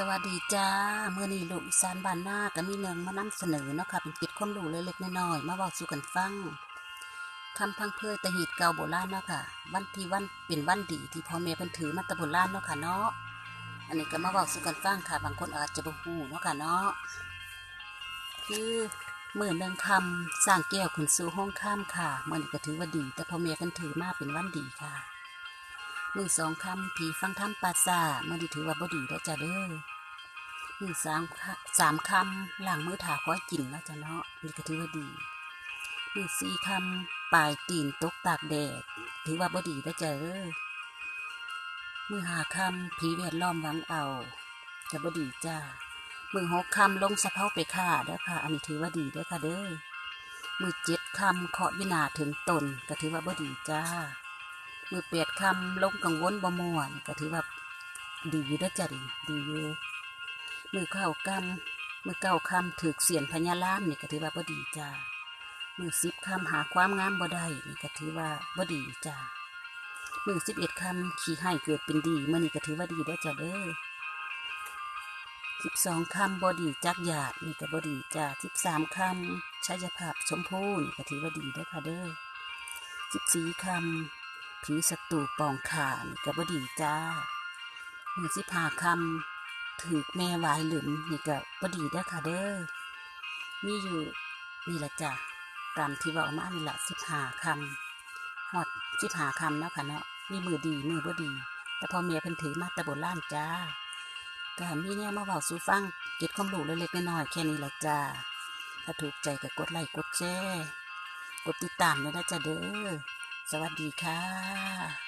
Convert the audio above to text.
สวัสดีจ้าเมื่อนี้ลูกอีสานบ้านหน้าก็มีเนืองมานำเสนอเนาะค่ะเป็นปิดความรู้เล็กๆน้อยๆมาเว้าสู่กันฟังคำพังเพยตะหีดเก่าโบราณเนาะค่ะ วันที่วันเป็นวันดีที่พ่อแม่เพิ่นถือมาตะโบราณเนาะค่ะเนาะอันนี้ก็มาเว้าสู่กันฟังค่ะ บางคนอาจจะบ่ฮู้เนาะค่ะเนาะคือเมื่อหนึงคำสร้างแก้วขึ้นสู่ห้องข้ามค่ะมื่อนี้ก็ถือว่าดี แต่พ่อแม่เพิ่นถือมาเป็นวันดีค่ะ มือสองคำผีฟังทำปาซาเมื่อดีถือว่าบ่ดีแล้วจ้ะเด้อมือสามสามคำหล้างมือถาค้อยกินแล้วจ้ะเนาะนี่ก็ถือว่าดี มือสี่คำปลายตีนตกตากแดด ถือว่าบ่ดีแล้วจ้ะเด้อมือหาคำผีแวดล้อมหวังเอาจะบ่ดีจ้ามือหกคำลงสะเพาไปฆ่าเด้อค่ะ อันนี้ถือว่าดีเด้อค่ะเด้อมือเจ็ดคำเคาะวินาถึงตนก็ถือว่าบ่ดีจ้า มือเปียดคำลงกังวลบ่มวนก็ถือว่าดีอยู่ด้จ้ะดีดีอยู่มือเข้ากำมือเก้าคำถือเสียนพญาล้ามนี่ก็ถือว่าบ่ดีจ้ามือสิบคำหาความงามบ่ได้นี่ก็ถือว่าบ่ดีจ้ามือสิบเอ็ดคำขี่ให้เกิดเป็นดีเมื่อนี่ก็ถือว่าดีด้จ้ะเด้อสิบสองคำบ่ดีจักหยาดนี่ก็บ่ดีจ้าสิบสามคำชัยภาพชมพูนี่ก็ถือว่าดีด้อค่ะเด้อสิบสี่คำ ผีศัตรูปองขานี่ก็บ่ดีจ้ามือสิพาคำถือแม่วายหลุมนี่ก็บ่ดีเด้อค่ะเด้อมีอยู่นี่ละจ้ะตามที่เว่ามานี่ละสิบหาคำฮอดสิบหาคำเนาะค่ะเนาะมีมือดีมือบ่ดี แต่พอเมียเพิ่นถือมาแต่โบราณจ้าก็มีเนี่ยมาเว้าสู่ฟังเก็บความรู้เล็กๆน้อยๆแค่นี้ละจ้าถ้าถูกใจก็กดไลค์กดแชร์กดติดตามด้วยนะจ้ะเด้อ สวัสดีค่ะ